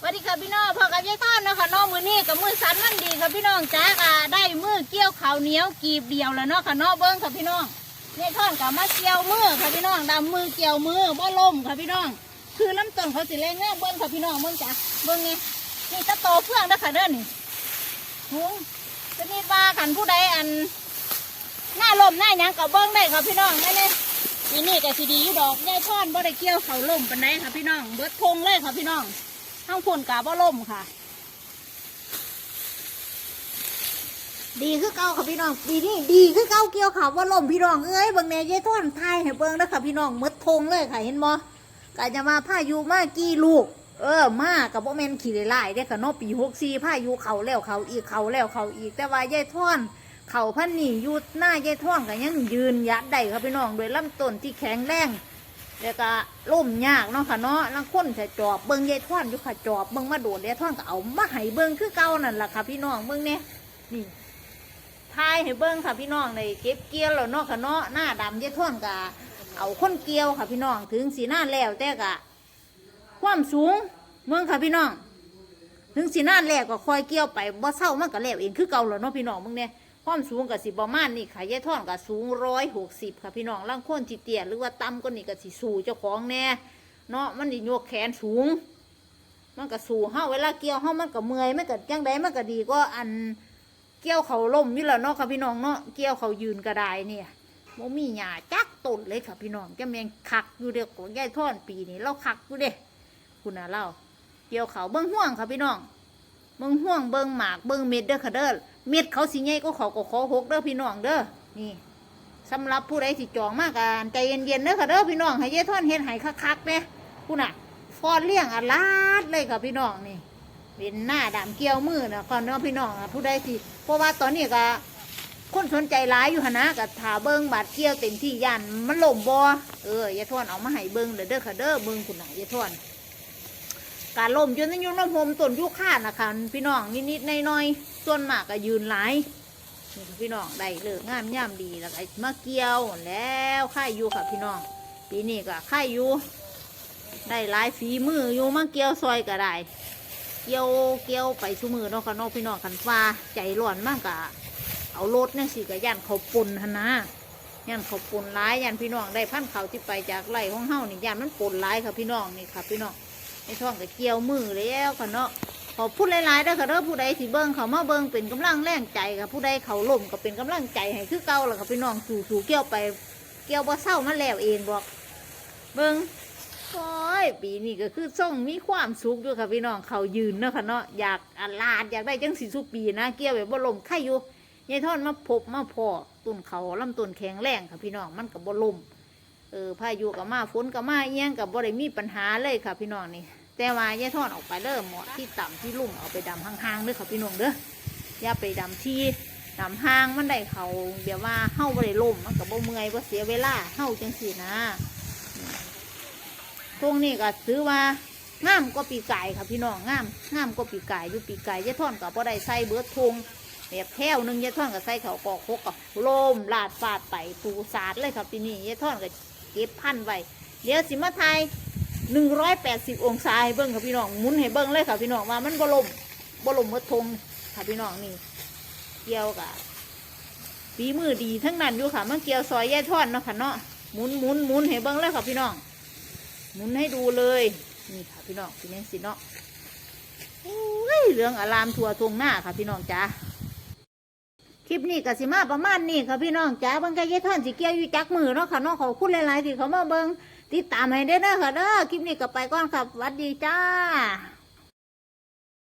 สวัสดีค่ะพี่น้องพ่อกับยายท่อนเนาะค่ะน้องมือนี้กับมือสันมันดีค่ะพี่น้องจ้าค่ะได้มือเกี่ยวข้าวเหนียวกีบเดียวแล้วเนาะค่ะเนาะเบิ้งค่ะพี่น้องยายท่อนกับมาเกี่ยวมือค่ะพี่น้องดำมือเกี่ยวมือบ่ล่มค่ะพี่น้อง คือลำต้นเขาสิแรงเงาเบิ้งค่ะพี่น้องเบิ้งจ้าเบิ้งนี่นี่ตะโตเฟื่องเด้อค่ะเด้อนี่หุงจะมีว่าขันผู้ใดอันหน้าลมหน้ายังกับเบิ้งได้ค่ะพี่น้องนี่นี่ปีนี้ก็สิดีอยู่ดอกยายท่อนบ่ได้เกี่ยวเขาวล่มปานใดค่ะพี่น้อง เบิดทงเลยค่ะพี่น้อง ทั้งฝนกาบ่ล่มค่ะ ดีคือเก่าค่ะพี่น้องปีนี้ดีคือเก่าเกี่ยวขาวว่าล่มพี่น้องเอ้ยบิ่งแน่ยายท่อนทายให้เบิ่งนะค่ะพี่น้องมดทงเลยค่ะเห็นบ่กาจะมาพายุมากี่ลูก เออมากับบ่แมนขี่ไล่ๆเด้ค่ะนาะปี64พายุเขาแล้วเขาอีกเขาแล้วเขาอีก แต่ว่ายายท่อนเขาพันหนีอยู่หน้ายายท่อนก็ยังยืนยัดได้ค่ะพี่น้องโดยลำต้นที่แข็งแรง แล้วก็ล่มยากเนาะค่ะเนาะลังคนแต่จอบเบิ่งยายท่อนอยู่ค่ะจอบเบิ่งมาโดดยายท่อนก็เอามาให้เบิ่งคือเก่านั่นแหละค่ะพี่น้องเบิ่งเนี่ยนี่ทายให้เบิ่งค่ะพี่น้องในเก็บเกี่ยวแล้วเนาะค่ะเนาะหน้าดำยายท่อนก็เอาคนเกี่ยวค่ะพี่น้องถึงสีหน้าแล้วแต่ก็ความสูงเมืองค่ะพี่น้อง ถึงสีหน้าแล้วก็คอยเกี่ยวไปบ่เศร้ามันก็แล้วเองคือเก่าแล้วเนาะพี่น้องเบิ่งเนี่ย ความสูงกับสิประมาณนี่ค่ะยายท่อนก็สูงร้อยหกสิบค่ะพี่น้องล่างคนที่เตียหรือว่าต่ำก็นี่ก็สิสูเจ้าของแน่เนาะมันดิโยกแขนสูง มันก็สูเฮาเวลาเกี่ยวเฮามันก็เมื่อยมันก็จังไดมันก็ดีก็อันเกี่ยวเขาล่มอยู่แล้วเนาะค่ะพี่น้องเนาะเกี่ยวเขายืนก็ได้เนี่ยบ่มีหญ้าจักต้นเลยค่ะพี่น้องจะแมงคักอยู่เด็กของยายท่อนปีนี้เราคักอยู่เด้คุณน่ะเราเกี่ยวเขาเบิ่งห่วงค่ะพี่น้องเบิ่งห่วงเบิ่งหมากเบิ่งเม็ดเด้อค่ะเด้อ เม็ดเขาสิใหญ่ก็เขาก็ขอหกเด้อพี่น้องเด้อนี่สำหรับผู้ใดที่จองมากกันใจเย็นๆเด้อค่ะเด้อพี่น้องให้ยายท่อนเฮ็ดให้คักๆเด้ผู้น่ะฟอนเลี้ยงอาลาดเลยค่ะพี่น้องนี่เป็นหน้าดำเกี่ยวมือนะก่อนเนาะพี่น้องผู้ใดที่เพราะว่าตอนนี้ก็คนสนใจหลายอยู่หนะก็ถาเบิ่งบาดเกี่ยวเต็มที่ยันมันหล่มบ่เออยาท่อนเอามาให้เบิ่งเด้อเด้อค่ะเด้อเบิ่งคุณน่ะยาท่อน การล่มจนนั้นอยุ่น้ำหมต้นยุค่านะคะพี่น้องนิดๆหน้อยๆส่วนมากก็ยืนหลายนี่ค่ะพี่น้องได้เลิกงามย่ำดีแล้วก็มาเกี่ยวแล้วค่ายอยู่ค่ะพี่น้องปีนี้ก็ค่ายอยู่ได้หลายฝีมืออยู่มาเกี่ยวซอยก็ได้เกี่ยวเกี่ยวไปชั่มือเนาะค่ะน้องพี่น้องกันฟ้าใจร้อนมากกะเอารถเนี่ยสิกะย่านเขาปุนหนนะย่านเขาปุนร้ายย่านพี่น้องได้พันเขาที่ไปจากไร่ของเฮานี่ย่านมันปุนร้ายค่ะพี่น้องนี่ค่ะพี่น้อง ไอ้ท้องก็เกี่ยวมือแล้วค่ะเนาะขอพูดหลายๆเด้ค่ะเด้อผู้ใดที่เบิ่งเขามาเบิ่งเป็นกำลังแรงใจค่ะผู้ใดเขาล่มก็เป็นกำลังใจให้คือเก่าล่ะค่ะพี่น้องสู่สู่เกี่ยวไป เกี่ยวบ่เศร้ามาแล้วเองบอก เบิ่งโอ้ยปีนี้ก็คือส่งมีความสุขอยู่ค่ะพี่น้องเขายืนเนาะค่ะเนาะอยากอาลาดอยากได้จังสิสุปีนะ เกี่ยวแบบบ่ล่มใครอยู่ยายทอนมาพบมาพอต้นเขาลำต้นแข็งแรงค่ะพี่น้องมันก็บ่ล่มเออพายุกับมาฝนกับมาเอียงกับบ่ได้มีปัญหาเลยค่ะพี่น้องนี่ แต่ว่าอย่าทอดออกไปเด้อหมอที่ต่ำที่ลุ่มเอาไปดำห่างๆเด้อค่ะพี่น้องเด้ออย่าไปดำที่ดำห่างมันได้เขาเดี๋ยวว่าเฮาบ่ได้ล่มมันก็บ่เมื่อยบ่เสียเวลาเฮาจังซี่นะตรงนี้ก็ถือว่างามก็ปีกายค่ะพี่น้องงามงามก็ปีกายอยู่ปีกายยายท่อนก็บ่ได้ใส่เบิดทงแบบแถวหนึ่งยายท่อนก็ใส่เขากอกคกกับลมลาดฟาดไปปูสาดเลยครับปีนี้ยายท่อนก็เก็บพันไว้เดี๋ยวสิมาไทย หนึ่งร้อยแปดสิบองศาให้เบิ้งค่ะพี่น้องหมุนให้เบิ้งเลยค่ะพี่น้องว่ามันบลมบลมมดทงค่ะพี่น้องนี่ เกี่ยวกับฝีมือดีทั้งนั้นอยู่ค่ะมันเกี่ยวซอยแย่ทอดเนาะค่ะเนาะหมุนหมุนหมุนให้เบิ้งเลยค่ะพี่น้องหมุนให้ดูเลยนี่ค่ะพี่น้องพี่เน้นสิเนาะโอ้ยเรื่องอารามทัวทงหน้าค่ะพี่น้องจ้าคลิปนี้ก็สิมาประมาณนี้ค่ะพี่น้องจ้าเบิ้งแกย่ทอนสิเกี่ยวอยู่จักมือเนาะค่ะเนาะขอบคุณหลายๆที่เขามาเบิ้ง ติดตามให้ได้เด้อค่ะเด้อคลิปนี้ก็ไปก่อนครับสวัสดีจ้า